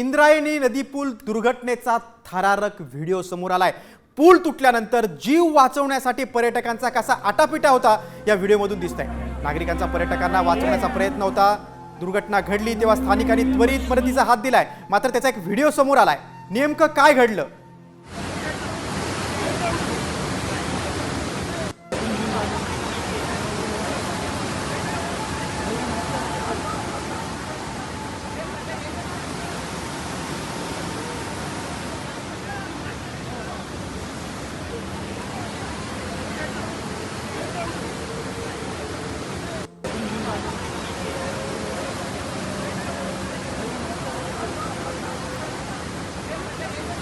इंद्रायणी नदी पूल दुर्घटनेचा थरारक व्हिडिओ समोर आलाय. पूल तुटल्यानंतर जीव वाचवण्यासाठी पर्यटकांचा कसा आटापिटा होता या व्हिडिओमधून दिसत आहे नागरिकांचा पर्यटकांना वाचवण्याचा प्रयत्न होता. दुर्घटना घडली तेव्हा स्थानिकांनी त्वरित मदतीचा हात दिलाय. मात्र त्याचा एक व्हिडिओ समोर आलाय. नेमकं काय घडलं?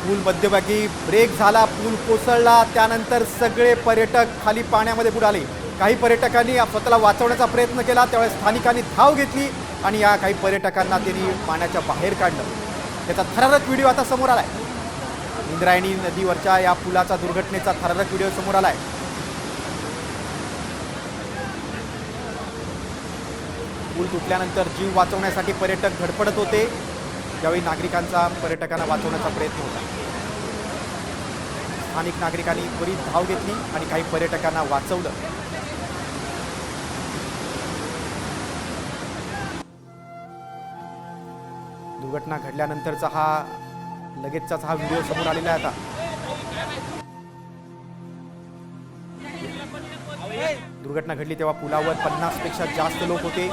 पूल मध्यभागी ब्रेक झाला पूल कोसळला त्यानंतर सगळे पर्यटक खाली पाण्यामध्ये बुडाले. काही पर्यटकांनी स्वतःला वाचवण्याचा प्रयत्न केला त्यावेळेस स्थानिकांनी धाव घेतली आणि या काही पर्यटकांना त्यांनी पाण्याच्या बाहेर काढलं. त्याचा थरारक व्हिडिओ आता समोर आला आहे इंद्रायणी नदीवरच्या या पुलाचा दुर्घटनेचा थरारक व्हिडिओ समोर आला आहे पूल तुटल्यानंतर जीव वाचवण्यासाठी पर्यटक धडपडत होते. त्यावेळी नागरिकांचा पर्यटकांना वाचवण्याचा प्रयत्न होता. स्थानिक नागरिकांनी त्वरित धाव घेतली आणि काही पर्यटकांना वाचवलं. दुर्घटना घडल्यानंतरचा हा लगेचचाच हा व्हिडिओ समोर आलेला आहे आता. दुर्घटना घडली तेव्हा पुलावर पन्नासपेक्षा जास्त लोक होते.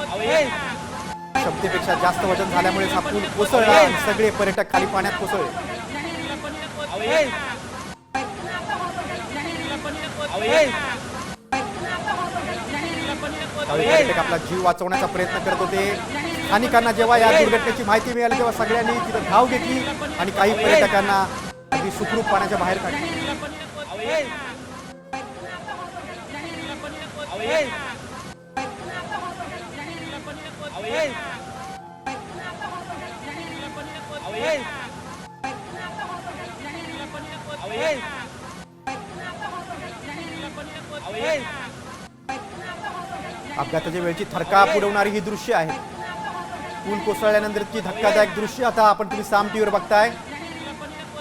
क्षमतेपेक्षा जास्त वजन झाल्यामुळे हा पूल कोसळला. आणि सगळे पर्यटक खाली पाण्यात कोसळले. पर्यटक आपला जीव वाचवण्याचा प्रयत्न करत होते. स्थानिकांना जेव्हा या दुर्घटनेची माहिती मिळाली तेव्हा सगळ्यांनी तिथं धाव घेतली आणि काही पर्यटकांना अगदी सुखरूप पाण्याच्या बाहेर काढले. अपघाताच्या वेळची थरकाप उडवणारी ही दृश्य आहे. पूल कोसळल्यानंतरची धक्कादायक दृश्य आता आपण तुम्ही साम टीव्हीवर बघताय.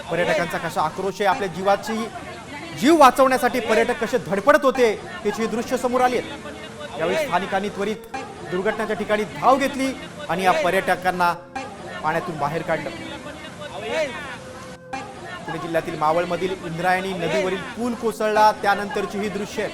पर्यटकांचा कसा आक्रोश आहे? आपल्या जीवाची जीव वाचवण्यासाठी पर्यटक कसे धडपडत होते त्याची दृश्य समोर आली आहेत यावेळी स्थानिकांनी त्वरित दुर्घटनेच्या ठिकाणी धाव घेतली आणि या पर्यटकांना पाण्यातून बाहेर काढलं. पुणे जिल्ह्यातील मावळमधील इंद्रायणी नदीवरील पूल कोसळला. त्यानंतरची ही दृश्य